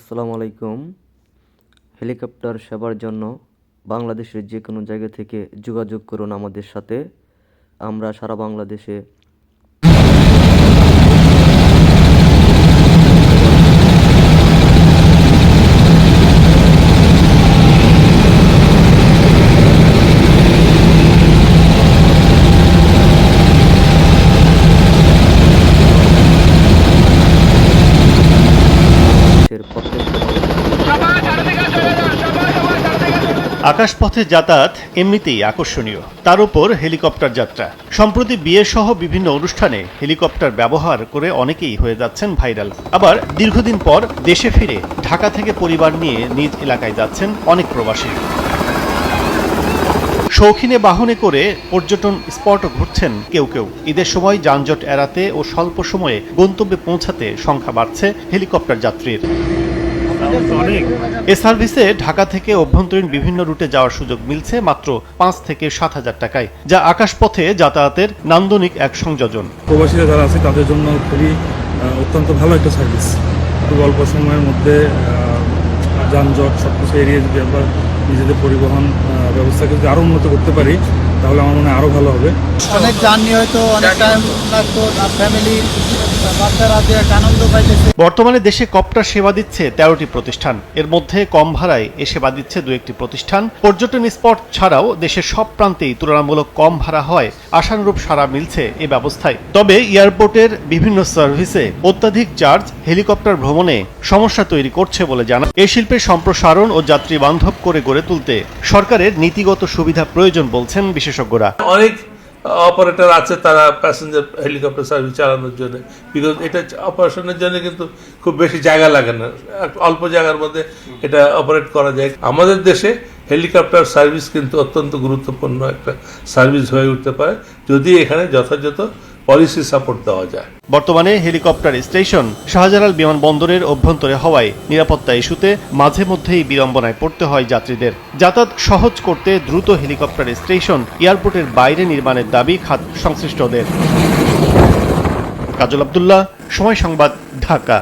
আসসালামু আলাইকুম। হেলিকপ্টার সেবার জন্য বাংলাদেশের যে কোনো জায়গা থেকে যোগাযোগ করুন আমাদের সাথে। আমরা সারা বাংলাদেশে দেশের প্রত্যেকটা আকাশপথে যাতায়াত এমনিতেই আকর্ষণীয়। তার উপর হেলিকপ্টার যাত্রা। সম্প্রতি বিয়ে সহ বিভিন্ন অনুষ্ঠানে হেলিকপ্টার ব্যবহার করে অনেকেই হয়ে যাচ্ছেন ভাইরাল। আবার দীর্ঘদিন পর দেশে ফিরে ঢাকা থেকে পরিবার নিয়ে নিজ এলাকায় যাচ্ছেন অনেক প্রবাসী। শৌখিনে বাহনে করে পর্যটন স্পটও ঘুরছেন কেউ কেউ। ঈদের সময় যানজট এড়াতে ও স্বল্প সময়ে গন্তব্যে পৌঁছাতে সংখ্যা বাড়ছে হেলিকপ্টার যাত্রীর। এ সার্ভিসে ঢাকা থেকে অভ্যন্তরীণ বিভিন্ন রুটে যাওয়ার সুযোগ মিলছে মাত্র পাঁচ থেকে সাত হাজার টাকায় যা আকাশপথে যাতায়াতের নান্দনিক এক সংযোজন। প্রবাসীরা যারা আছে তাদের জন্য খুবই অত্যন্ত ভালো একটা সার্ভিস। খুব অল্প সময়ের মধ্যে যানজট সব কিছু এড়িয়ে যদি আমরা নিজেদের পরিবহন ব্যবস্থাকে যদি আরও উন্নত করতে পারি তাহলে আমার মনে হয় আরও ভালো হবে। অনেক জার্নি হয়তো অনেক টাইম লাগতো ফ্যামিলি বর্তমানে দেশে কপ্টার সেবা দিচ্ছে তেরোটি প্রতিষ্ঠান। এর মধ্যে কম ভাড়ায় এ সেবা দিচ্ছে দু একটি প্রতিষ্ঠান। পর্যটন স্পট ছাড়াও দেশের সব প্রান্তেই তুলনামূলক কম ভাড়া হয়। আশানুরূপ সাড়া মিলছে এ ব্যবস্থায়। তবে এয়ারপোর্টের বিভিন্ন সার্ভিসে অত্যাধিক চার্জ হেলিকপ্টার ভ্রমণে সমস্যা তৈরি করছে বলে জানা। এ শিল্পের সম্প্রসারণ ও যাত্রী বান্ধব করে গড়ে তুলতে সরকারের নীতিগত সুবিধা প্রয়োজন বলছেন বিশেষজ্ঞরা। অনেক অপারেটর আছে, তারা প্যাসেঞ্জার হেলিকপ্টার সার্ভিস চালানোর জন্য। বিকজ এটা অপারেশনের জন্য কিন্তু খুব বেশি জায়গা লাগে না। অল্প জায়গার মধ্যে এটা অপারেট করা যায়। আমাদের দেশে হেলিকপ্টার সার্ভিস কিন্তু অত্যন্ত গুরুত্বপূর্ণ একটা সার্ভিস হয়ে উঠতে পারে। যদি এখানে যথাযথ পলিসি সাপোর্ট দেওয়া যায়। বর্তমানে হেলিকপ্টার স্টেশন শাহজালাল বিমানবন্দরের অভ্যন্তরে হওয়ায় নিরাপত্তা ইস্যুতে মাঝে মধ্যেই বিড়ম্বনায় পড়তে হয় যাত্রীদের। যাতায়াত সহজ করতে দ্রুত হেলিকপ্টার স্টেশন এয়ারপোর্টের বাইরে নির্মাণের দাবি খাত সংশ্লিষ্টদের। কাজল আবদুল্লাহ, সময় সংবাদ, ঢাকা।